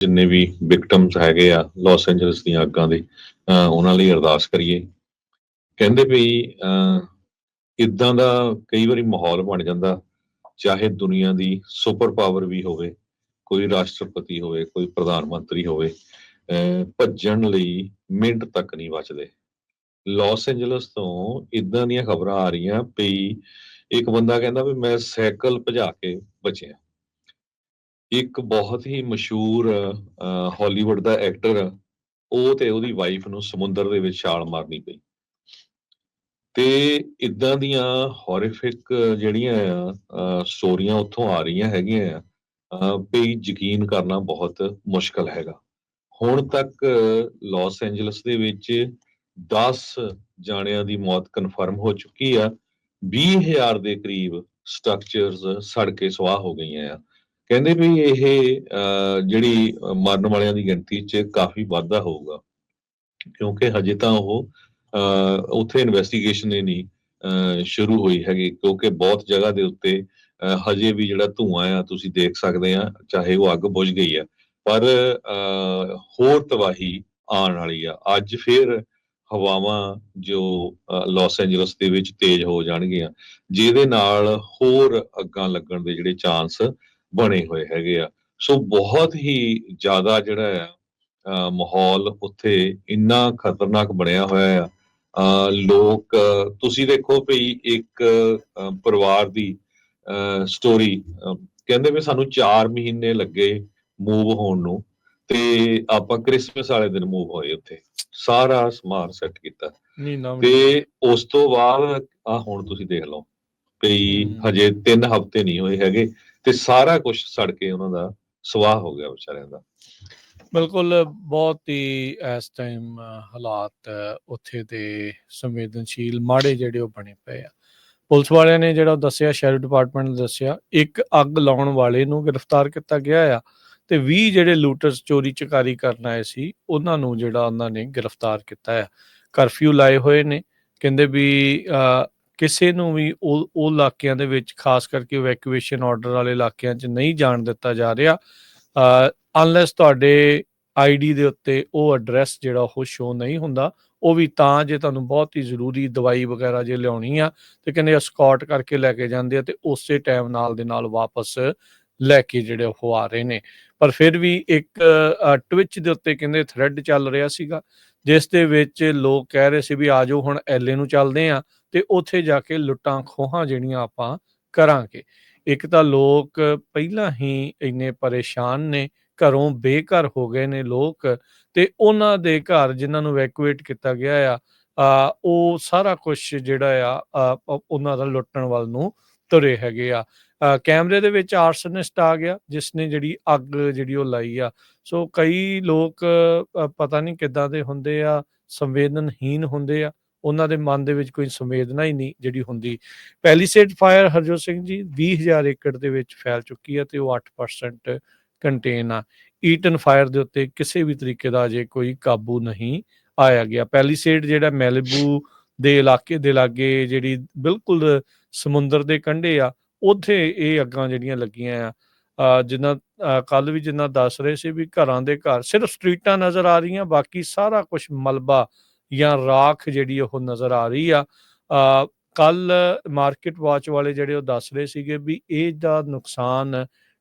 ਜਿੰਨੇ ਵੀ ਵਿਕਟਮਸ ਹੈਗੇ ਆ ਲਾਸ ਐਂਜਲਸ ਦੀਆਂ ਅੱਗਾਂ ਦੇ, ਅਹ ਉਹਨਾਂ ਲਈ ਅਰਦਾਸ ਕਰੀਏ। ਕਹਿੰਦੇ ਵੀ ਇਦਾਂ ਦਾ ਕਈ ਵਾਰੀ ਮਾਹੌਲ ਬਣ ਜਾਂਦਾ, ਚਾਹੇ ਦੁਨੀਆ ਦੀ ਸੁਪਰ ਪਾਵਰ ਵੀ ਹੋਵੇ, ਕੋਈ ਰਾਸ਼ਟਰਪਤੀ ਹੋਵੇ, ਕੋਈ ਪ੍ਰਧਾਨ ਮੰਤਰੀ ਹੋਵੇ, ਅਹ ਭੱਜਣ ਲਈ ਮਿੰਟ ਤੱਕ ਨਹੀਂ ਬਚਦੇ। ਲਾਸ ਐਂਜਲਸ ਤੋਂ ਇਦਾਂ ਦੀਆਂ ਖਬਰਾਂ ਆ ਰਹੀਆਂ ਵੀ ਇੱਕ ਬੰਦਾ ਕਹਿੰਦਾ ਵੀ ਮੈਂ ਸਾਈਕਲ ਭਜਾ ਕੇ ਬਚਿਆ। ਇੱਕ ਬਹੁਤ ਹੀ ਮਸ਼ਹੂਰ ਹਾਲੀਵੁੱਡ ਦਾ ਐਕਟਰ ਉਹ ਤੇ ਉਹਦੀ ਵਾਈਫ ਨੂੰ ਸਮੁੰਦਰ ਦੇ ਵਿੱਚ ਛਾਲ ਮਾਰਨੀ ਪਈ। ਤੇ ਇਦਾਂ ਦੀਆਂ ਹੌਰੀਫਿਕ ਜਿਹੜੀਆਂ ਆ ਸਟੋਰੀਆਂ ਉੱਥੋਂ ਆ ਰਹੀਆਂ ਹੈਗੀਆਂ ਆ ਵੀ ਯਕੀਨ ਕਰਨਾ ਬਹੁਤ ਮੁਸ਼ਕਲ ਹੈਗਾ। ਹੁਣ ਤੱਕ ਲਾਸ ਐਂਜਲਸ ਦੇ ਵਿੱਚ 10 ਜਾਣਿਆਂ ਦੀ ਮੌਤ ਕਨਫਰਮ ਹੋ ਚੁੱਕੀ ਆ। 20000 ਦੇ ਕਰੀਬ ਸਟਰਕਚਰਸ ਸੜ ਕੇ ਸਵਾਹ ਹੋ ਗਈਆਂ ਆ। ਕਹਿੰਦੇ ਵੀ ਇਹ ਜਿਹੜੀ ਮਰਨ ਵਾਲਿਆਂ ਦੀ ਗਿਣਤੀ 'ਚ ਕਾਫੀ ਵਾਧਾ ਹੋਊਗਾ। ਕਿਉਂਕਿ ਹਜੇ ਤਾਂ ਉਹ ਉੱਥੇ ਇਨਵੈਸਟੀਗੇਸ਼ਨ ਹੀ ਨਹੀਂ ਸ਼ੁਰੂ ਹੋਈ ਹੈਗੀ। ਕਿਉਂਕਿ ਬਹੁਤ ਜਗ੍ਹਾ ਦੇ ਉੱਤੇ ਹਜੇ ਵੀ ਜਿਹੜਾ ਧੂਆਂ ਆ, ਤੁਸੀਂ ਦੇਖ ਸਕਦੇ ਆ, ਚਾਹੇ ਉਹ ਅੱਗ ਬੁਝ ਗਈ ਆ। ਪਰ ਹੋਰ ਤਬਾਹੀ ਆਉਣ ਵਾਲੀ ਆ। ਅੱਜ ਫੇਰ ਹਵਾਵਾਂ ਜੋ ਲਾਸ ਐਂਜਲਸ ਦੇ ਵਿੱਚ ਤੇਜ਼ ਹੋ ਜਾਣਗੀਆਂ। ਜਿਹਦੇ ਨਾਲ ਹੋਰ ਅੱਗਾਂ ਲੱਗਣ ਦੇ ਜਿਹੜੇ ਚਾਂਸ ਬਣੇ ਹੋਏ ਹੈਗੇ ਆ। ਸੋ ਬਹੁਤ ਹੀ ਜ਼ਿਆਦਾ ਜਿਹੜਾ ਆ ਮਾਹੌਲ ਉੱਥੇ ਇੰਨਾ ਖਤਰਨਾਕ ਬਣਿਆ ਹੋਇਆ ਆ। ਲੋਕ ਤੁਸੀਂ ਦੇਖੋ ਭਈ ਇੱਕ ਪਰਿਵਾਰ ਦੀ ਸਟੋਰੀ ਕਹਿੰਦੇ ਵੀ ਸਾਨੂੰ 4 ਮਹੀਨੇ ਲੱਗੇ ਮੂਵ ਹੋਣ ਨੂੰ ਤੇ ਆਪਾਂ ਕ੍ਰਿਸਮਸ ਵਾਲੇ ਦਿਨ ਮੂਵ ਹੋਏ ਉੱਥੇ। ਸਾਰਾ ਸਮਾਨ ਸੈੱਟ ਕੀਤਾ। ਤੇ ਉਸ ਤੋਂ ਬਾਅਦ ਆ ਹੁਣ ਤੁਸੀਂ ਦੇਖ ਲਓ ਭਈ ਹਜੇ 3 ਹਫ਼ਤੇ ਨਹੀਂ ਹੋਏ ਹੈਗੇ ਤੇ ਸਾਰਾ ਕੁਝ ਸੜ ਕੇ ਉਹਨਾਂ ਦਾ ਸਵਾਹ ਹੋ ਗਿਆ ਵਿਚਾਰਿਆਂ ਦਾ। ਬਿਲਕੁਲ ਬਹੁਤ ਹੀ ਇਸ ਟਾਈਮ ਹਾਲਾਤ ਉੱਥੇ ਦੇ ਸੰਵੇਦਨਸ਼ੀਲ ਮਾੜੇ ਜਿਹੜੇ ਉਹ ਬਣੇ ਪਏ ਆ। ਪੁਲਿਸ ਵਾਲਿਆਂ ਨੇ ਜਿਹੜਾ ਦੱਸਿਆ ਸ਼ੈਰਿਫ ਡਿਪਾਰਟਮੈਂਟ ਨੇ ਦੱਸਿਆ ਇੱਕ ਅੱਗ ਲਾਉਣ ਵਾਲੇ ਨੂੰ ਗ੍ਰਿਫਤਾਰ ਕੀਤਾ ਗਿਆ ਆ ਤੇ 20 ਜਿਹੜੇ ਲੂਟਰਸ ਚੋਰੀ ਚਕਾਰੀ ਕਰਨ ਆਏ ਸੀ ਉਹਨਾਂ ਨੂੰ ਜਿਹੜਾ ਉਹਨਾਂ ਨੇ ਗ੍ਰਿਫਤਾਰ ਕੀਤਾ ਹੈ ਕਰਫਿਊ ਲਾਏ ਹੋਏ ਨੇ ਕਹਿੰਦੇ ਵੀ ਕਿਸੇ ਨੂੰ ਵੀ ਉਹ ਉਹ ਇਲਾਕਿਆਂ ਦੇ ਵਿੱਚ, ਖਾਸ ਕਰਕੇ ਇਵੈਕੂਏਸ਼ਨ ਆਰਡਰ ਵਾਲੇ ਇਲਾਕਿਆਂ 'ਚ ਨਹੀਂ ਜਾਣ ਦਿੱਤਾ ਜਾ ਰਿਹਾ ਅਨਲੈਸ ਤੁਹਾਡੇ ਆਈਡੀ ਦੇ ਉੱਤੇ ਉਹ ਐਡਰੈਸ ਜਿਹੜਾ ਉਹ ਸ਼ੋ ਨਹੀਂ ਹੁੰਦਾ, ਉਹ ਵੀ ਤਾਂ ਜੇ ਤੁਹਾਨੂੰ ਬਹੁਤ ਹੀ ਜ਼ਰੂਰੀ ਦਵਾਈ ਵਗੈਰਾ ਜੇ ਲਿਆਉਣੀ ਆ, ਤੇ ਕਹਿੰਦੇ ਸਕਾਟ ਕਰਕੇ ਲੈ ਕੇ ਜਾਂਦੇ ਆ ਤੇ ਉਸੇ ਟਾਈਮ ਨਾਲ ਦੇ ਨਾਲ ਵਾਪਸ ਲੈ ਕੇ ਜਿਹੜੇ ਉਹ ਆ ਰਹੇ ਨੇ। ਪਰ ਫਿਰ ਵੀ ਇੱਕ ਟਵਿਚ ਦੇ ਉੱਤੇ ਕਹਿੰਦੇ ਥ੍ਰੈਡ ਚੱਲ ਰਿਹਾ ਸੀਗਾ, ਜਿਸ ਦੇ ਵਿੱਚ ਲੋਕ ਕਹਿ ਰਹੇ ਸੀ ਵੀ ਆਜੋ ਹੁਣ ਐਲਏ ਨੂੰ ਚੱਲਦੇ ਆ ਤੇ ਉੱਥੇ ਜਾ ਕੇ ਲੁੱਟਾਂ ਖੋਹਾਂ ਜਿਹੜੀਆਂ ਆਪਾਂ ਕਰਾਂਗੇ। ਇੱਕ ਤਾਂ ਲੋਕ ਪਹਿਲਾਂ ਹੀ ਇੰਨੇ ਪਰੇਸ਼ਾਨ ਨੇ, ਘਰੋਂ ਬੇਘਰ ਹੋ ਗਏ ਨੇ ਲੋਕ ਤੇ ਉਹਨਾਂ ਦੇ ਘਰ ਜਿਨ੍ਹਾਂ ਨੂੰ ਵੈਕੂਏਟ ਕੀਤਾ ਗਿਆ ਆ ਉਹ ਸਾਰਾ ਕੁਝ ਜਿਹੜਾ ਆ ਉਹਨਾਂ ਦਾ ਲੁੱਟਣ ਵੱਲ ਨੂੰ ਤੁਰੇ ਹੈਗੇ ਆ। ਕੈਮਰੇ ਦੇ ਵਿੱਚ ਆਰਸਨਿਸਟ ਆ ਗਿਆ, ਜਿਸ ਨੇ ਜਿਹੜੀ ਅੱਗ ਜਿਹੜੀ ਉਹ ਲਾਈ ਆ। ਸੋ ਕਈ ਲੋਕ ਪਤਾ ਨਹੀਂ ਕਿੱਦਾਂ ਦੇ ਹੁੰਦੇ ਆ ਸੰਵੇਦਨਹੀਨ ਹੁੰਦੇ ਆ। ਉਹਨਾਂ ਦੇ ਮਨ ਦੇ ਵਿੱਚ ਕੋਈ ਸੰਵੇਦਨਾ ਹੀ ਨਹੀਂ ਜਿਹੜੀ ਹੁੰਦੀ। ਪੈਲੀਸੇਡ ਫਾਇਰ ਹਰਜੋਤ ਸਿੰਘ ਜੀ 20000 ਏਕੜ ਦੇ ਵਿੱਚ ਫੈਲ ਚੁੱਕੀ ਹੈ ਤੇ ਉਹ 8% ਕੰਟੇਨ ਆ। ਈਟਨ ਫਾਇਰ ਦੇ ਉੱਤੇ ਕਿਸੇ ਵੀ ਤਰੀਕੇ ਦਾ ਅਜੇ ਕੋਈ ਕਾਬੂ ਨਹੀਂ ਆਇਆ ਗਿਆ। ਪੈਲੀਸੇਡ ਜਿਹੜਾ ਮੈਲਿਬੂ ਦੇ ਇਲਾਕੇ ਦੇ ਲਾਗੇ ਜਿਹੜੀ ਬਿਲਕੁਲ ਸਮੁੰਦਰ ਦੇ ਕੰਢੇ ਆ, ਉੱਥੇ ਇਹ ਅੱਗਾਂ ਜਿਹੜੀਆਂ ਲੱਗੀਆਂ ਆ ਜਿੰਨਾ ਕੱਲ ਵੀ ਜਿੰਨਾ ਦੱਸ ਰਹੇ ਸੀ ਵੀ ਘਰਾਂ ਦੇ ਘਰ ਸਿਰਫ ਸਟਰੀਟਾਂ ਨਜ਼ਰ ਆ ਰਹੀਆਂ, ਬਾਕੀ ਸਾਰਾ ਕੁਝ ਮਲਬਾ ਜਾਂ ਰਾਖ ਜਿਹੜੀ ਉਹ ਨਜ਼ਰ ਆ ਰਹੀ ਆ ਕੱਲ ਮਾਰਕੀਟ ਵਾਚ ਵਾਲੇ ਜਿਹੜੇ ਉਹ ਦੱਸ ਰਹੇ ਸੀਗੇ ਵੀ ਇਹ ਦਾ ਨੁਕਸਾਨ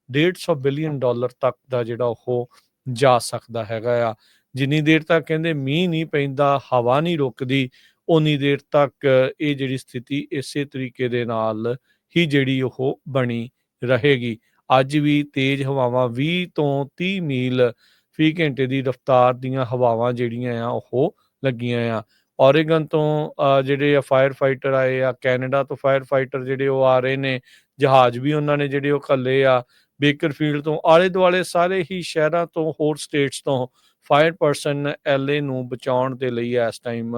150 ਬਿਲੀਅਨ ਡਾਲਰ ਤੱਕ ਦਾ ਜਿਹੜਾ ਉਹ ਜਾ ਸਕਦਾ ਹੈਗਾ ਆ। ਜਿੰਨੀ ਦੇਰ ਤੱਕ ਕਹਿੰਦੇ ਮੀਂਹ ਨਹੀਂ ਪੈਂਦਾ, ਹਵਾ ਨਹੀਂ ਰੁਕਦੀ ਉਨੀ ਦੇਰ ਤੱਕ ਇਹ ਜਿਹੜੀ ਸਥਿਤੀ ਇਸੇ ਤਰੀਕੇ ਦੇ ਨਾਲ ਹੀ ਜਿਹੜੀ ਉਹ ਬਣੀ ਰਹੇਗੀ। ਅੱਜ ਵੀ ਤੇਜ਼ ਹਵਾਵਾਂ 20 ਤੋਂ 30 ਮੀਲ ਫੀ ਘੰਟੇ ਦੀ ਰਫ਼ਤਾਰ ਦੀਆਂ ਹਵਾਵਾਂ ਜਿਹੜੀਆਂ ਆ ਉਹ ਲੱਗੀਆਂ ਆ। ਔਰੇਗਨ ਤੋਂ ਜਿਹੜੇ ਆ ਫਾਇਰ ਫਾਈਟਰ ਆਏ ਆ ਕੈਨੇਡਾ ਤੋਂ ਫਾਇਰ ਫਾਈਟਰ ਜਿਹੜੇ ਉਹ ਆ ਰਹੇ ਨੇ, ਜਹਾਜ਼ ਵੀ ਉਹਨਾਂ ਨੇ ਜਿਹੜੇ ਉਹ ਖੱਲੇ ਆ। ਬੇਕਰਫੀਲਡ ਤੋਂ ਆਲੇ ਦੁਆਲੇ ਸਾਰੇ ਹੀ ਸ਼ਹਿਰਾਂ ਤੋਂ, ਹੋਰ ਸਟੇਟਸ ਤੋਂ ਫਾਇਰ ਪਰਸਨ ਐਲਏ ਨੂੰ ਬਚਾਉਣ ਦੇ ਲਈ ਇਸ ਟਾਈਮ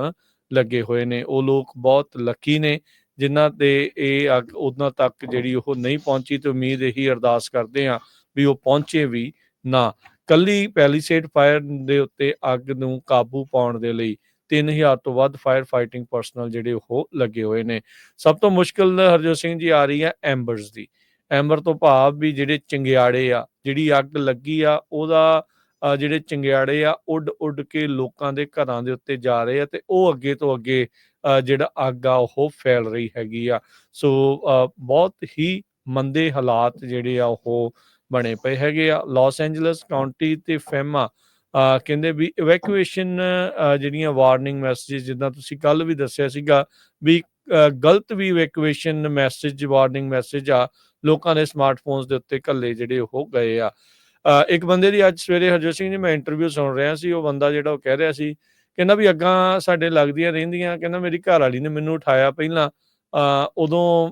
ਲੱਗੇ ਹੋਏ ਨੇ। ਉਹ ਲੋਕ ਬਹੁਤ ਲੱਕੀ ਨੇ, ਜਿਨ੍ਹਾਂ ਤੇ ਇਹ ਅੱਗ ਉਦੋਂ ਤੱਕ ਜਿਹੜੀ ਉਹ ਨਹੀਂ ਪਹੁੰਚੀ ਤੇ ਉਮੀਦ ਇਹੀ ਅਰਦਾਸ ਕਰਦੇ ਆ ਵੀ ਉਹ ਪਹੁੰਚੇ ਵੀ ਨਾ। ਕੱਲੀ ਪੈਲੀਸੇਡ ਫਾਇਰ ਦੇ ਉੱਤੇ ਅੱਗ ਨੂੰ ਕਾਬੂ ਪਾਉਣ ਦੇ ਲਈ 3000 ਤੋਂ ਵੱਧ ਫਾਇਰ ਫਾਈਟਿੰਗ ਪਰਸਨਲ ਜਿਹੜੇ ਉਹ ਲੱਗੇ ਹੋਏ ਨੇ। ਸਭ ਤੋਂ ਮੁਸ਼ਕਲ ਹਰਜੋਤ ਸਿੰਘ ਜੀ ਆ ਰਹੀ ਹੈ ਐਂਬਰਸ ਦੀ। ਐਂਬਰ ਤੋਂ ਭਾਵ ਵੀ ਜਿਹੜੇ ਚੰਗਿਆੜੇ ਆ ਜਿਹੜੀ ਅੱਗ ਲੱਗੀ ਆ ਉਹਦਾ ਜਿਹੜੇ ਚੰਗਿਆੜੇ ਆ ਉੱਡ ਉੱਡ ਕੇ ਲੋਕਾਂ ਦੇ ਘਰਾਂ ਦੇ ਉੱਤੇ ਜਾ ਰਹੇ ਆ ਤੇ ਉਹ ਅੱਗੇ ਤੋਂ ਅੱਗੇ ਅ, ਜਿਹੜਾ ਅੱਗ ਆ ਉਹ ਫੈਲ ਰਹੀ ਹੈਗੀ ਆ। ਸੋ ਅ, ਬਹੁਤ ਹੀ ਮੰਦੇ ਹਾਲਾਤ ਜਿਹੜੇ ਆ ਉਹ ਬਣੇ ਪਏ ਹੈਗੇ ਆ। ਲਾਸ ਐਂਜਲਸ ਕਾਉਂਟੀ ਤੇ ਫੈਮਾ ਕਹਿੰਦੇ ਵੀ ਇਵੈਕੂਏਸ਼ਨ ਜਿਹੜੀਆਂ ਵਾਰਨਿੰਗ ਮੈਸੇਜ ਜਿੱਦਾਂ ਤੁਸੀਂ ਕੱਲ ਵੀ ਦੱਸਿਆ ਸੀਗਾ ਵੀ ਗਲਤ ਵੀ ਇਵੈਕੂਏਸ਼ਨ ਮੈਸੇਜ ਵਾਰਨਿੰਗ ਮੈਸੇਜ ਆ, ਲੋਕਾਂ ਦੇ ਸਮਾਰਟਫੋਨਸ ਦੇ ਉੱਤੇ ਕੱਲੇ ਜਿਹੜੇ ਉਹ ਗਏ ਆ। ਇੱਕ ਬੰਦੇ ਦੀ ਅੱਜ ਸਵੇਰੇ ਹਰਜੋਤ ਸਿੰਘ ਜੀ ਮੈਂ ਇੰਟਰਵਿਊ ਸੁਣ ਰਿਹਾ ਸੀ, ਉਹ ਬੰਦਾ ਜਿਹੜਾ ਉਹ ਕਹਿ ਰਿਹਾ ਸੀ, ਕਹਿੰਦਾ ਵੀ ਅੱਗਾਂ ਸਾਡੇ ਲੱਗਦੀਆਂ ਰਹਿੰਦੀਆਂ, ਕਹਿੰਦਾ ਮੇਰੀ ਘਰ ਵਾਲੀ ਨੇ ਮੈਨੂੰ ਉਠਾਇਆ ਪਹਿਲਾਂ। ਉਦੋਂ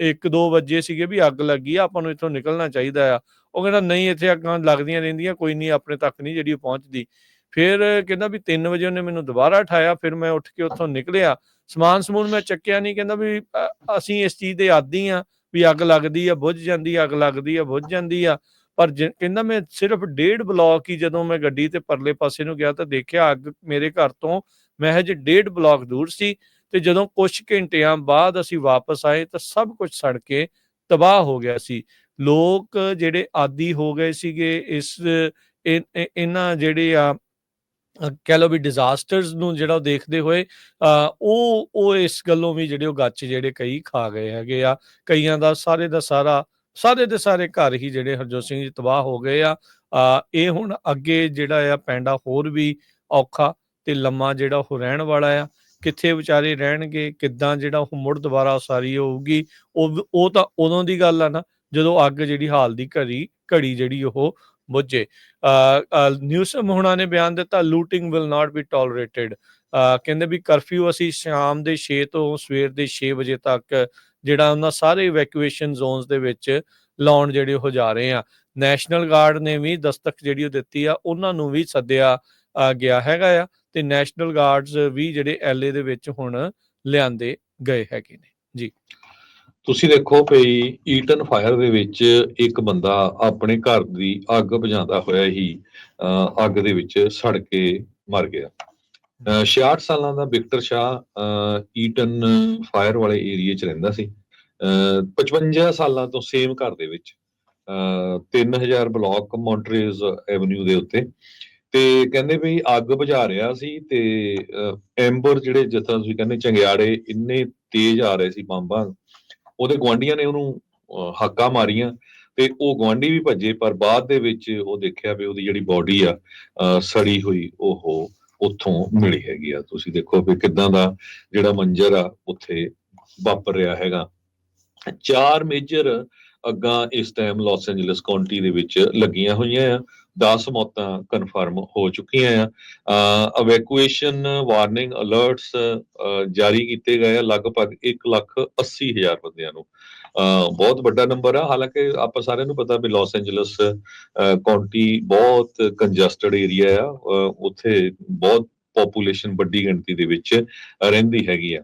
1-2 ਵਜੇ ਸੀਗੇ ਵੀ ਅੱਗ ਲੱਗੀ ਆ, ਆਪਾਂ ਨੂੰ ਇੱਥੋਂ ਨਿਕਲਣਾ ਚਾਹੀਦਾ ਆ। ਉਹ ਕਹਿੰਦਾ, ਨਹੀਂ, ਇੱਥੇ ਅੱਗਾਂ ਲੱਗਦੀਆਂ ਰਹਿੰਦੀਆਂ, ਕੋਈ ਨਹੀਂ, ਆਪਣੇ ਤੱਕ ਨਹੀਂ ਜਿਹੜੀ ਉਹ ਪਹੁੰਚਦੀ। ਫਿਰ ਕਹਿੰਦਾ ਵੀ 3 ਵਜੇ ਉਹਨੇ ਮੈਨੂੰ ਦੁਬਾਰਾ ਉਠਾਇਆ, ਫਿਰ ਮੈਂ ਉੱਠ ਕੇ ਉੱਥੋਂ ਨਿਕਲਿਆ। ਸਮਾਨ ਸਮੂਨ ਮੈਂ ਚੱਕਿਆ ਨਹੀਂ, ਕਹਿੰਦਾ ਵੀ ਅਸੀਂ ਇਸ ਚੀਜ਼ ਦੇ ਆਦੀ ਆ ਵੀ ਅੱਗ ਲੱਗਦੀ ਆ, ਬੁੱਝ ਜਾਂਦੀ ਆ, ਅੱਗ ਲੱਗਦੀ ਆ, ਬੁੱਝ ਜਾਂਦੀ ਆ। ਪਰ ਜੇ- ਕਹਿੰਦਾ ਮੈਂ ਸਿਰਫ ਡੇਢ ਬਲਾਕ ਹੀ ਜਦੋਂ ਮੈਂ ਗੱਡੀ ਤੇ ਪਰਲੇ ਪਾਸੇ ਨੂੰ ਗਿਆ ਤਾਂ ਦੇਖਿਆ ਅੱਗ ਮੇਰੇ ਘਰ ਤੋਂ ਮਹਿਜ ਡੇਢ ਬਲਾਕ ਦੂਰ ਸੀ। ਤੇ ਜਦੋਂ ਕੁਝ ਘੰਟਿਆਂ ਬਾਅਦ ਅਸੀਂ ਵਾਪਸ ਆਏ ਤਾਂ ਸਭ ਕੁਝ ਸੜ ਕੇ ਤਬਾਹ ਹੋ ਗਿਆ ਸੀ। ਲੋਕ ਜਿਹੜੇ ਆਦੀ ਹੋ ਗਏ ਸੀਗੇ ਇਸ ਇਹ- ਇਹਨਾਂ ਜਿਹੜੇ ਆ ਅ, ਕਹਿ ਲਓ ਵੀ ਡਿਜ਼ਾਸਟਰਸ ਨੂੰ ਜਿਹੜਾ ਉਹ ਦੇਖਦੇ ਹੋਏ ਅ, ਉਹ ਉਹ ਇਸ ਗੱਲੋਂ ਵੀ ਜਿਹੜੇ ਉਹ ਗੱਚ ਜਿਹੜੇ ਕਈ ਖਾ ਗਏ ਹੈਗੇ ਆ। ਕਈਆਂ ਦਾ ਸਾਰੇ ਦਾ ਸਾਰਾ ਸਾਰੇ ਦੇ ਸਾਰੇ ਘਰ ਹੀ ਜਿਹੜੇ ਹਰਜੋਤ ਸਿੰਘ ਜੀ ਤਬਾਹ ਹੋ ਗਏ ਆ। ਇਹ ਹੁਣ ਅੱਗੇ ਜਿਹੜਾ ਆ ਪੈਂਡਾ ਹੋਰ ਵੀ ਔਖਾ ਤੇ ਲੰਮਾ ਜਿਹੜਾ ਉਹ ਰਹਿਣ ਵਾਲਾ ਆ। ਕਿੱਥੇ ਵਿਚਾਰੇ ਰਹਿਣਗੇ, ਕਿੱਦਾਂ ਜਿਹੜਾ ਉਹ ਮੁੜ ਦੁਬਾਰਾ ਉਸਾਰੀ ਹੋਊਗੀ, ਉਹ ਉਹ ਤਾਂ ਉਦੋਂ ਦੀ ਗੱਲ ਆ ਨਾ, ਜਦੋਂ ਅੱਗ ਜਿਹੜੀ ਹਾਲ ਦੀ ਘੜੀ ਘੜੀ ਜਿਹੜੀ ਉਹ ਬੁੱਝੇ। ਨਿਊਸਮ ਹੁਣਾਂ ਨੇ ਬਿਆਨ ਦਿੱਤਾ, looting will not be tolerated. ਕਹਿੰਦੇ ਵੀ ਕਰਫਿਊ ਅਸੀਂ ਸ਼ਾਮ ਦੇ 6 ਤੋਂ ਸਵੇਰ ਦੇ 6 ਵਜੇ ਤੱਕ ਜਿਹੜਾ ਉਹਨਾਂ ਸਾਰੇ ਇਵੈਕੂਏਸ਼ਨ ਜ਼ੋਨਸ ਦੇ ਵਿੱਚ ਲਾਉਣ ਜਿਹੜੇ ਉਹ ਜਾ ਰਹੇ ਆ। ਨੈਸ਼ਨਲ ਗਾਰਡ ਨੇ ਵੀ ਦਸਤਕ ਜਿਹੜੀ ਉਹ ਦਿੱਤੀ ਆ, ਉਹਨਾਂ ਨੂੰ ਵੀ ਸੱਦਿਆ ਗਿਆ ਹੈਗਾ ਆ। ਤੇ ਨੈਸ਼ਨਲ ਗਾਰਡਸ ਵੀ ਜਿਹੜੇ ਐਲਏ ਦੇ ਵਿੱਚ ਹੁਣ ਲਿਆਂਦੇ ਗਏ ਹੈਗੇ ਨੇ। ਤੁਸੀਂ ਦੇਖੋ ਭਈ ਈਟਨ ਫਾਇਰ ਦੇ ਵਿੱਚ ਇੱਕ ਬੰਦਾ ਆਪਣੇ ਘਰ ਦੀ ਅੱਗ ਬੁਝਾਉਂਦਾ ਹੋਇਆ ਹੀ ਅੱਗ ਦੇ ਵਿੱਚ ਸੜ ਕੇ ਮਰ ਗਿਆ। ਅਹ, 66 ਸਾਲਾਂ ਦਾ ਵਿਕਟਰ ਸ਼ਾਹ ਅਹ, ਈਟਨ ਫਾਇਰ ਵਾਲੇ ਏਰੀਆ 'ਚ ਰਹਿੰਦਾ ਸੀ। ਅਹ, 55 ਸਾਲਾਂ ਤੋਂ ਸੇਮ ਘਰ ਦੇ ਵਿੱਚ ਅਹ, 3000 ਬਲਾਕ ਮੌਂਟਰੇਜ਼ ਐਵਨਿਊ ਦੇ ਉੱਤੇ। ਤੇ ਕਹਿੰਦੇ ਵੀ ਅੱਗ ਬੁਝਾ ਰਿਹਾ ਸੀ ਤੇ ਐਂਬਰ ਜਿਹੜੇ ਜਿਸ ਤਰ੍ਹਾਂ ਤੁਸੀਂ ਕਹਿੰਦੇ ਚੰਗਿਆੜੇ ਇੰਨੇ ਤੇਜ਼ ਆ ਰਹੇ ਸੀ ਬੰਬਾਂ ਉਹਦੇ ਗਵਾਂਢੀਆਂ ਨੇ ਉਹਨੂੰ ਅਹ, ਹੱਕਾਂ ਮਾਰੀਆਂ ਤੇ ਉਹ ਗਵਾਂਢੀ ਵੀ ਭੱਜੇ ਪਰ ਬਾਅਦ ਦੇ ਵਿੱਚ ਉਹ ਦੇਖਿਆ ਵੀ ਉਹਦੀ ਜਿਹੜੀ ਬਾਡੀ ਆ ਸੜੀ ਹੋਈ ਉਹ ਉੱਥੋਂ ਮਿਲੀ ਹੈਗੀ ਆ। ਤੁਸੀਂ ਦੇਖੋ ਵੀ ਕਿਦਾਂ ਦਾ ਜਿਹੜਾ ਮੰਜ਼ਰ ਆ ਉੱਥੇ ਵਾਪਰ ਰਿਹਾ ਹੈਗਾ। ਚਾਰ ਮੇਜਰ ਅੱਗਾਂ ਇਸ ਟਾਈਮ ਲਾਸ ਐਂਜਲਸ ਕਾਉਂਟੀ ਦੇ ਵਿੱਚ ਲੱਗੀਆਂ ਹੋਈਆਂ ਆ। 10 ਮੌਤਾਂ ਕਨਫਰਮ ਹੋ ਚੁੱਕੀਆਂ ਆ। ਇਵੈਕੂਏਸ਼ਨ ਵਾਰਨਿੰਗ ਅਲਰਟਸ ਜਾਰੀ ਕੀਤੇ ਗਏ ਆ ਲਗਭਗ 1 ਲੱਖ 80 ਹਜ਼ਾਰ ਬੰਦਿਆਂ ਨੂੰ। ਬਹੁਤ ਵੱਡਾ ਨੰਬਰ ਆ। ਹਾਲਾਂਕਿ ਆਪਾਂ ਸਾਰਿਆਂ ਨੂੰ ਪਤਾ ਵੀ ਲਾਸ ਐਂਜਲਸ ਕਾਉਂਟੀ ਬਹੁਤ ਕੰਜਸਟਡ ਏਰੀਆ ਆ। ਉੱਥੇ ਬਹੁਤ ਪੋਪੂਲੇਸ਼ਨ ਵੱਡੀ ਗਿਣਤੀ ਦੇ ਵਿੱਚ ਰਹਿੰਦੀ ਹੈਗੀ ਆ।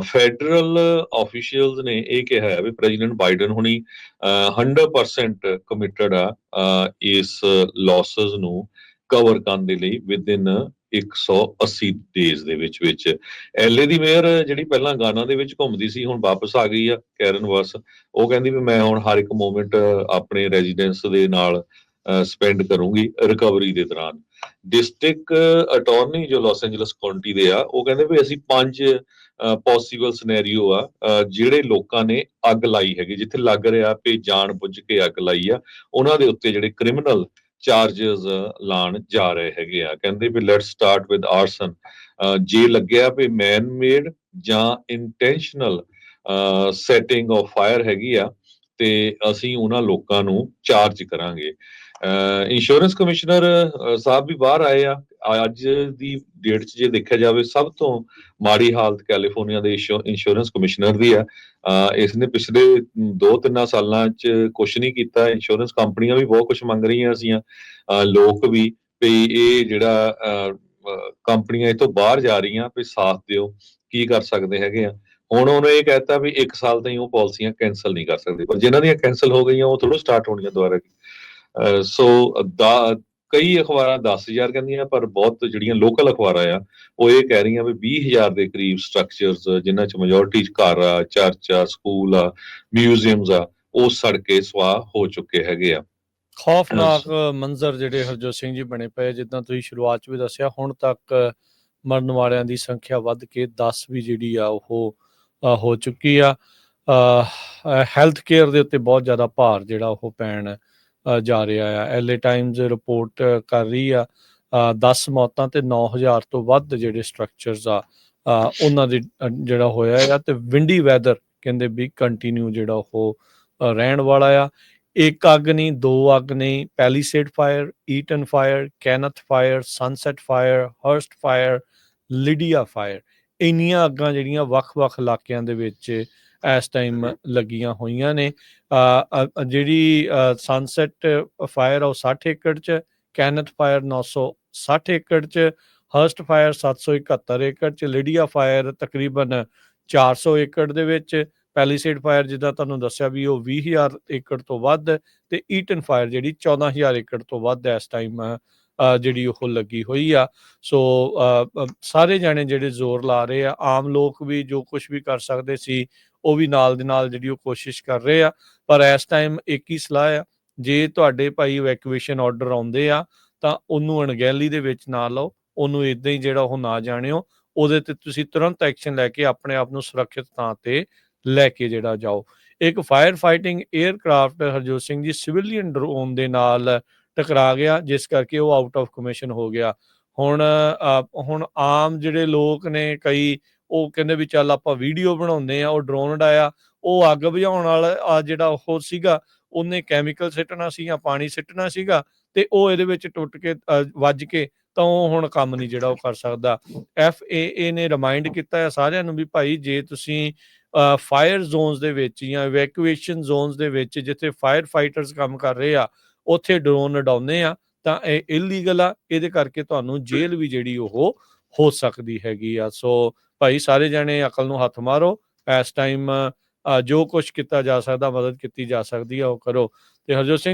ਫੈਡਰਲ ਆਫੀਸ਼ੀਅਲਸ ਨੇ ਇਹ ਕਿਹਾ ਹੈ ਵੀ ਪ੍ਰੈਜ਼ੀਡੈਂਟ ਬਾਈਡਨ ਹੁਣੀ, ਅਹ 100% ਕਮਿਟਡ ਆ ਇਸ ਲਾਸਸ ਨੂੰ ਕਵਰ ਕਰਨ ਦੇ ਲਈ ਵਿਦਿਨ 180 ਡੇਜ਼ ਦੇ ਵਿੱਚ ਵਿੱਚ ਐਲਏ ਦੀ ਮੇਅਰ ਜਿਹੜੀ ਪਹਿਲਾਂ ਗਾਨਾ ਦੇ ਵਿੱਚ ਘੁੰਮਦੀ ਸੀ, ਹੁਣ ਵਾਪਸ ਆ ਗਈ ਆ ਕੈਰਨ ਵਰਸ ਉਹ ਕਹਿੰਦੀ ਵੀ ਮੈਂ ਹੁਣ ਹਰ ਇੱਕ ਮੂਮੈਂਟ ਆਪਣੇ ਰੈਜ਼ੀਡੈਂਸ ਦੇ ਨਾਲ ਸਪੈਂਡ ਕਰੂੰਗੀ ਰਿਕਵਰੀ ਦੇ ਦੌਰਾਨ। ਡਿਸਟ੍ਰਿਕਟ ਅਟਾਰਨੀ ਜੋ ਲਾਸ ਐਂਜਲਸ ਕਾਉਂਟੀ ਦੇ ਆ, ਉਹ ਕਹਿੰਦੇ ਵੀ ਅਸੀਂ ਪੰਜ ਪੋਸੀਬਲ ਸਿਨੈਰੀਓ ਆ ਜਿਹੜੇ ਲੋਕਾਂ ਨੇ ਅੱਗ ਲਾਈ ਹੈਗੀ, ਜਿੱਥੇ ਲੱਗ ਰਿਹਾ ਵੀ ਜਾਣ ਬੁੱਝ ਕੇ ਅੱਗ ਲਾਈ ਆ, ਉਹਨਾਂ ਦੇ ਉੱਤੇ ਜਿਹੜੇ ਕ੍ਰਿਮੀਨਲ ਚਾਰजेस ਲਾਣ ਜਾ ਰਹੇ ਹੈਗੇ ਆ। ਕਹਿੰਦੇ ਵੀ ਲੈਟਸ ਸਟਾਰਟ ਵਿਦ ਆਰਸਨ ਜੇ ਲੱਗਿਆ ਵੀ ਮੈਨ ਮੇਡ ਜਾਂ ਇੰਟੈਂਸ਼ਨਲ ਸੈਟਿੰਗ ਆਫ ਫਾਇਰ ਹੈਗੀ ਆ ਤੇ ਅਸੀਂ ਉਹਨਾਂ ਲੋਕਾਂ ਨੂੰ ਚਾਰਜ ਕਰਾਂਗੇ। ਇੰਸ਼ੋਰੈਂਸ ਕਮਿਸ਼ਨਰ ਸਾਹਿਬ ਵੀ ਬਾਹਰ ਆਏ ਆ। ਅੱਜ ਦੀ ਡੇਟ 'ਚ ਜੇ ਦੇਖਿਆ ਜਾਵੇ, ਸਭ ਤੋਂ ਮਾੜੀ ਹਾਲਤ ਕੈਲੀਫੋਰਨੀਆ ਦੇ ਇੰਸ਼ੋਰੈਂਸ ਕਮਿਸ਼ਨਰ ਦੀ ਆ। ਇਸ ਨੇ ਪਿਛਲੇ 2-3 ਸਾਲਾਂ 'ਚ ਕੁਝ ਨਹੀਂ ਕੀਤਾ। ਇੰਸ਼ੋਰੈਂਸ ਕੰਪਨੀਆਂ ਵੀ ਬਹੁਤ ਕੁਝ ਮੰਗ ਰਹੀਆਂ ਸੀਆਂ। ਲੋਕ ਵੀ ਵੀ ਇਹ ਜਿਹੜਾ ਕੰਪਨੀਆਂ ਇਹ ਤੋਂ ਬਾਹਰ ਜਾ ਰਹੀਆਂ, ਵੀ ਸਾਥ ਦਿਓ। ਕੀ ਕਰ ਸਕਦੇ ਹੈਗੇ ਆ? ਹੁਣ ਉਹਨੇ ਇਹ ਕਹਿਤਾ ਵੀ 1 ਸਾਲ ਤਾਈਂ ਉਹ ਪਾਲਿਸੀਆਂ ਕੈਨਸਲ ਨਹੀਂ ਕਰ ਸਕਦੇ। ਪਰ ਜਿਨ੍ਹਾਂ ਦੀਆਂ ਕੈਨਸਲ ਹੋ ਗਈਆਂ, ਉਹ ਥੋੜਾ ਸਟਾਰਟ ਹੋਣੀਆਂ ਦੁਬਾਰਾ ਸੋ ਕਈ ਅਖਬਾਰਾਂ 10000 ਕਹਿੰਦੀਆਂ, ਪਰ ਬਹੁਤ ਜਿਹੜੀਆਂ ਲੋਕਲ ਅਖਬਾਰਾਂ ਆ, ਉਹ ਇਹ ਕਹਿ ਰਹੀਆਂ ਵੀ 20000 ਦੇ ਕਰੀਬ ਸਟਰਕਚਰਸ ਜਿਨ੍ਹਾਂ ਚ ਮੈਜੋਰਟੀ ਘਰ ਆ ਚਰਚ ਆ ਸਕੂਲ ਆ ਮਿਊਜ਼ੀਅਮਸ ਆ, ਉਹ ਸੜ ਕੇ ਸਵਾ ਹੋ ਚੁੱਕੇ ਹੈਗੇ ਆ। ਖੌਫਨਾਕ ਮੰਜ਼ਰ ਜਿਹੜੇ ਹਰਜੋਤ ਸਿੰਘ ਜੀ ਬਣੇ ਪਏ ਜਿੱਦਾਂ ਤੁਸੀਂ ਸ਼ੁਰੂਆਤ 'ਚ ਵੀ ਦੱਸਿਆ, ਹੁਣ ਤੱਕ ਮਰਨ ਵਾਲਿਆਂ ਦੀ ਸੰਖਿਆ ਵੱਧ ਕੇ 10 ਵੀ ਜਿਹੜੀ ਆ, ਉਹ ਹੋ ਚੁੱਕੀ ਆ। ਹੈਲਥ ਕੇਅਰ ਦੇ ਉੱਤੇ ਬਹੁਤ ਜ਼ਿਆਦਾ ਭਾਰ ਜਿਹੜਾ ਉਹ ਪੈਣ ਜਾ ਰਿਹਾ ਆ। ਐਲਏ ਟਾਈਮਜ਼ ਰਿਪੋਰਟ ਕਰ ਰਹੀ ਆ ਅ, 10 ਮੌਤਾਂ ਤੇ 9000 ਤੋਂ ਵੱਧ ਜਿਹੜੇ ਸਟਰਕਚਰਸ ਆ ਉਹਨਾਂ ਦੇ ਜਿਹੜਾ ਹੋਇਆ ਆ ਤੇ ਵਿੰਡੀ ਵੈਦਰ ਕਹਿੰਦੇ ਵੀ ਕੰਟੀਨਿਊ ਜਿਹੜਾ ਉਹ ਰਹਿਣ ਵਾਲਾ ਆ। ਇੱਕ ਅੱਗ ਨਹੀਂ ਦੋ ਅੱਗ ਨਹੀਂ Palisade fire Eaton fire Kenneth fire Sunset fire Hurst fire Lidia fire ਇੰਨੀਆਂ ਅੱਗਾਂ ਜਿਹੜੀਆਂ ਵੱਖ-ਵੱਖ ਇਲਾਕਿਆਂ ਦੇ ਵਿੱਚ ਇਸ ਟਾਈਮ ਲੱਗੀਆਂ ਹੋਈਆਂ ਨੇ। ਜਿਹੜੀ ਸਨਸੈਟ ਫਾਇਰ ਉਹ 60 ਏਕੜ ਚ ਕੈਨਥ ਫਾਇਰ 960 ਏਕੜ ਚ ਹਰਸਟ ਫਾਇਰ 771 ਏਕੜ ਚ ਲਿਡੀਆ ਫਾਇਰ ਤਕਰੀਬਨ 400 ਏਕੜ ਦੇ ਵਿੱਚ ਪੈਲੀਸੇਡ ਫਾਇਰ ਜਿੱਦਾਂ ਤੁਹਾਨੂੰ ਦੱਸਿਆ ਵੀ ਉਹ 20000 ਏਕੜ ਤੋਂ ਵੱਧ ਤੇ ਈਟਨ ਫਾਇਰ ਜਿਹੜੀ 14000 ਏਕੜ ਤੋਂ ਵੱਧ ਇਸ ਟਾਈਮ ਜਿਹੜੀ ਉਹ ਲੱਗੀ ਹੋਈ ਆ। ਸੋ ਸਾਰੇ ਜਾਣੇ ਜਿਹੜੇ ਜ਼ੋਰ ਲਾ ਰਹੇ ਆ, ਆਮ ਲੋਕ ਵੀ ਜੋ ਕੁਝ ਵੀ ਕਰ ਸਕਦੇ ਸੀ, ਉਹ ਵੀ ਨਾਲ ਦੇ ਨਾਲ ਜਿਹੜੀ ਉਹ ਕੋਸ਼ਿਸ਼ ਕਰ ਰਹੇ ਆ। ਪਰ ਇਸ ਟਾਈਮ ਇੱਕ ਹੀ ਸਲਾਹ ਆ, ਜੇ ਤੁਹਾਡੇ ਭਾਈ ਇਵੈਕੂਏਸ਼ਨ ਆਰਡਰ ਆਉਂਦੇ ਆ, ਤਾਂ ਉਹਨੂੰ ਅਣਗਹਿਲੀ ਦੇ ਵਿੱਚ ਨਾ ਲਓ, ਉਹਨੂੰ ਇਦਾਂ ਹੀ ਜਿਹੜਾ ਉਹ ਨਾ ਜਾਣਿਓ, ਉਹਦੇ ਤੇ ਤੁਸੀਂ ਤੁਰੰਤ ਐਕਸ਼ਨ ਲੈ ਕੇ ਆਪਣੇ ਆਪ ਨੂੰ ਸੁਰੱਖਿਅਤ ਥਾਂ ਤੇ ਲੈ ਕੇ ਜਿਹੜਾ ਜਾਓ। ਇੱਕ fire fighting aircraft Harjot Singh ji civilian drone ਦੇ ਨਾਲ ਟਕਰਾ ਗਿਆ, ਜਿਸ ਕਰਕੇ ਉਹ ਆਊਟ ਆਫ ਕਮਿਸ਼ਨ ਹੋ ਗਿਆ। ਹੁਣ ਹੁਣ ਆਮ ਜਿਹੜੇ ਲੋਕ ਨੇ, ਕਈ ਉਹ ਕਹਿੰਦੇ ਵੀ ਚੱਲ ਆਪਾਂ ਵੀਡੀਓ ਬਣਾਉਂਦੇ ਆ ਉਹ ਡਰੋਨ ਉਡਾਇਆ ਉਹ ਅੱਗ ਬੁਝਾਉਣ ਵਾਲਾ, ਆ ਜਿਹੜਾ ਉਹ ਸੀਗਾ, ਉਹਨੇ ਕੈਮੀਕਲ ਸਿੱਟਣਾ ਸੀ ਜਾਂ ਪਾਣੀ ਸਿੱਟਣਾ ਸੀਗਾ ਤੇ ਉਹ ਇਹਦੇ ਵਿੱਚ ਟੁੱਟ ਕੇ ਵੱਜ ਕੇ ਤਾਂ ਉਹ ਹੁਣ ਕੰਮ ਨਹੀਂ ਜਿਹੜਾ ਉਹ ਕਰ ਸਕਦਾ। ਐਫ ਏ ਏ ਨੇ ਰਿਮਾਈਂਡ ਕੀਤਾ ਹੈ ਸਾਰਿਆਂ ਨੂੰ ਵੀ ਭਾਈ ਜੇ ਤੁਸੀਂ ਫਾਇਰ ਜ਼ੋਨਸ ਦੇ ਵਿੱਚ ਜਾਂ ਇਵੈਕੂਏਸ਼ਨ ਜ਼ੋਨਸ ਦੇ ਵਿੱਚ ਜਿੱਥੇ ਫਾਇਰ ਫਾਈਟਰਸ ਕੰਮ ਕਰ ਰਹੇ ਆ ਉੱਥੇ ਡਰੋਨ ਉਡਾਉਂਦੇ ਆ, ਤਾਂ ਇਹ ਇਲੀਗਲ ਆ, ਇਹਦੇ ਕਰਕੇ ਤੁਹਾਨੂੰ ਜੇਲ੍ਹ ਵੀ ਜਿਹੜੀ ਉਹ ਹੋ ਸਕਦੀ ਹੈਗੀ ਆ। ਸੋ ਭਾਈ ਸਾਰੇ ਜਣੇ ਅਕਲ ਨੂੰ ਹੱਥ ਮਾਰੋ, ਇਸ ਟਾਈਮ ਜੋ ਕੁਝ ਕੀਤਾ ਜਾ ਸਕਦਾ, ਮਦਦ ਕੀਤੀ ਜਾ ਸਕਦੀ ਆ, ਉਹ ਕਰੋ। ਤੇ ਹਰਜੋਤ ਸਿੰਘ